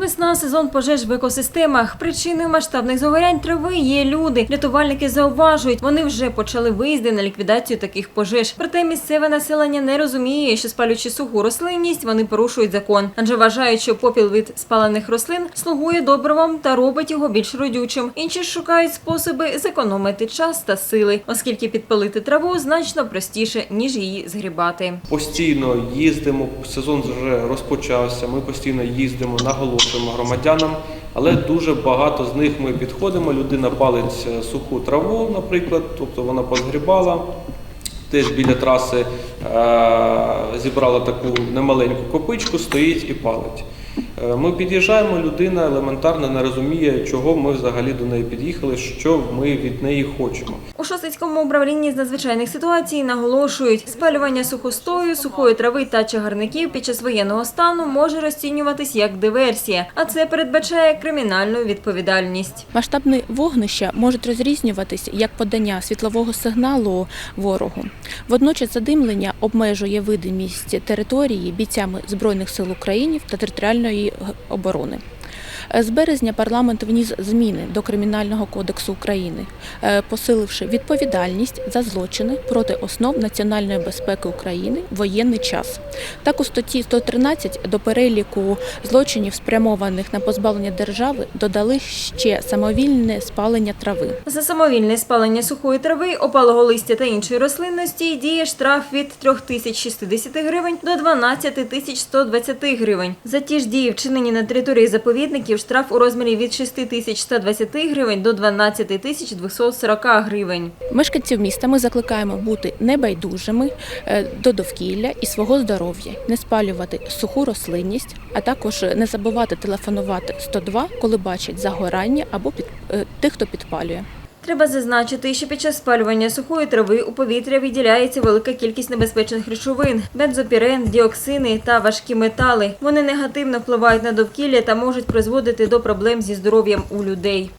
Весна сезон пожеж в екосистемах. Причиною масштабних загорянь трави є люди. Рятувальники зауважують, вони вже почали виїзди на ліквідацію таких пожеж. Проте місцеве населення не розуміє, що спалюючи суху рослинність, вони порушують закон, адже вважають, що попіл від спалених рослин слугує добривом та робить його більш родючим. Інші шукають способи зекономити час та сили, оскільки підпалити траву значно простіше ніж її згрібати. Постійно їздимо, сезон вже розпочався. Ми постійно їздимо, наголошуємо громадянам, але дуже багато з них ми підходимо. Людина палить е, суху траву, наприклад, тобто вона позгрібала. Теж біля траси е- зібрала таку немаленьку копичку, стоїть і палить. Е, Ми під'їжджаємо, людина елементарно не розуміє, чого ми взагалі до неї під'їхали, що ми від неї хочемо. У Шосицькому управлінні з надзвичайних ситуацій наголошують, спалювання сухостою, сухої трави та чагарників під час воєнного стану може розцінюватись як диверсія, а це передбачає кримінальну відповідальність. Масштабні вогнища можуть розрізнюватися як подання світлового сигналу ворогу. Водночас задимлення обмежує видимість території бійцями Збройних сил України та територіальної оборони. З березня парламент вніс зміни до Кримінального кодексу України, е, посиливши відповідальність за злочини проти основ національної безпеки України в воєнний час. Так у статті 113 до переліку злочинів, спрямованих на позбавлення держави, додали ще самовільне спалення трави. За самовільне спалення сухої трави, опалого листя та іншої рослинності діє штраф від 3060 гривень до 12120 гривень. За ті ж дії, вчинені на території заповідників, штраф у розмірі від 6120 гривень до 12240 гривень. Мешканців міста ми закликаємо бути небайдужими е, до довкілля і свого здоров'я, не спалювати суху рослинність, а також не забувати телефонувати 102, коли бачать загорання або під, е, тих, хто підпалює. Треба зазначити, що під час спалювання сухої трави у повітря виділяється велика кількість небезпечних речовин – бензопірен, діоксини та важкі метали. Вони негативно впливають на довкілля та можуть призводити до проблем зі здоров'ям у людей.